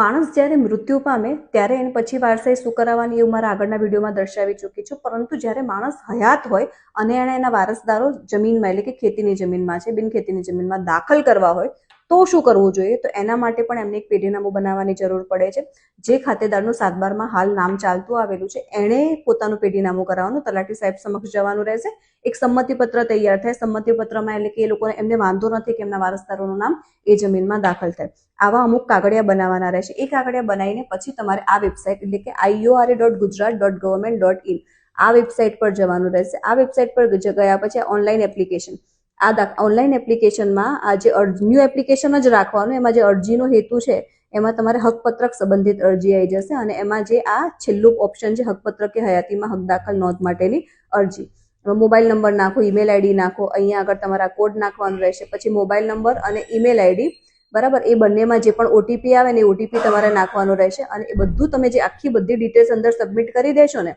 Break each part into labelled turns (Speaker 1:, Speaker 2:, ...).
Speaker 1: માણસ જ્યારે મૃત્યુ પામે ત્યારે એને પછી વારસાઈ શું કરાવવાની એવું મારા આગળના વિડીયોમાં દર્શાવી ચૂકી છું. પરંતુ જ્યારે માણસ હયાત હોય અને એણે એના વારસદારો જમીનમાં એટલે કે ખેતીની જમીનમાં છે, બિન ખેતીની જમીનમાં દાખલ કરવા હોય તો શું કરવું જોઈએ? તો એના માટે પણ એમને એક પેઢીનામું બનાવવાની જરૂર પડે છે. જે ખાતેદારનું સાતબારમાં હાલ નામ ચાલતું આવેલું છે, એણે પોતાનું પેઢીનામું કરાવવાનું. તલાટી સાહેબ સમક્ષ જવાનું રહેશે. એક સંમતિપત્ર તૈયાર થાય. સંમતિપત્રમાં એટલે કે એ લોકોને એમને વાંધો નથી કે એમના વારસદારોનું નામ એ જમીનમાં દાખલ થાય. આવા અમુક કાગળિયા બનાવવાના રહેશે. એ કાગળિયા બનાવીને પછી તમારે આ વેબસાઇટ એટલે કે I O R A dot Gujarat dot government dot in આ વેબસાઇટ પર જવાનું રહેશે. આ વેબસાઇટ પર ગયા પછી ઓનલાઈન એપ્લિકેશન. આ ઓનલાઈન એપ્લિકેશનમાં આ જે ન્યૂ એપ્લિકેશન જ રાખવાનું, એમાં જે અરજીનો હેતુ છે, એમાં તમારે હકપત્રક સંબંધિત અરજી આવી જશે અને એમાં જે આ છેલ્લું ઓપ્શન છે, હકપત્રક કે હયાતીમાં હક દાખલ નોંધ માટેની અરજી. મોબાઈલ નંબર નાખો ઈમેલ આઈડી નાખો, અહીંયા આગળ તમારા કોડ નાખવાનું રહેશે, પછી મોબાઈલ નંબર અને ઈમેલ આઈડી બરાબર? એ બંનેમાં જે પણ ઓટીપી આવે ને એ ઓટીપી તમારે નાખવાનું રહેશે અને એ બધું તમે જે આખી બધી ડિટેલ્સ અંદર સબમિટ કરી દેશો ને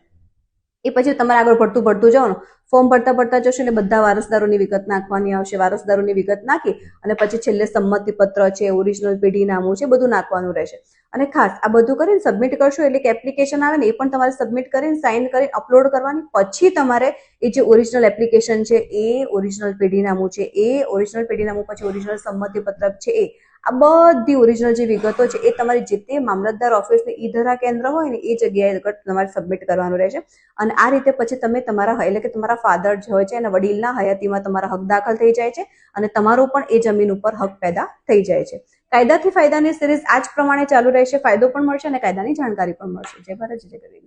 Speaker 1: એ પછી તમારે આગળ પડતું પડતું જાઓ ફોર્મ ભરતા ભરતા જશો એટલે બધા વારસદારોની વિગત નાખવાની આવશે. વારસદારોની વિગત નાખી અને પછી છેલ્લે સંમતિ પત્ર છે ઓરિજિનલ પેઢીનામું છે, બધું નાખવાનું રહેશે. અને ખાસ આ બધું કરીને સબમિટ કરશો એટલે કે એપ્લિકેશન આવે ને એ પણ તમારે સબમિટ કરીને સાઇન કરીને અપલોડ કરવાની. પછી તમારે એ જે ઓરિજિનલ એપ્લિકેશન છે, એ ઓરિજિનલ પેઢીનામું છે, એ ઓરિજિનલ પેઢીનામું પછી ઓરિજિનલ સંમતિ પત્રક છે, એ આ બધી ઓરિજિનલ જે વિગતો છે, એ તમારી જે તે મામલતદાર ઓફિસની ઈધરા કેન્દ્ર હોય ને એ જગ્યાએ તમારે સબમિટ કરવાનું રહેશે. અને આ રીતે પછી તમે તમારા એટલે કે તમારા ફાધર જે હોય છે, એના વડીલના હયાતીમાં તમારા હક દાખલ થઈ જાય છે અને તમારો પણ એ જમીન ઉપર હક પેદા થઈ જાય છે. કાયદાથી ફાયદાની સિરીઝ આ જ પ્રમાણે ચાલુ રહેશે, ફાયદો પણ મળશે અને કાયદાની જાણકારી પણ મળશે. જય ભારત, જય ગરીબ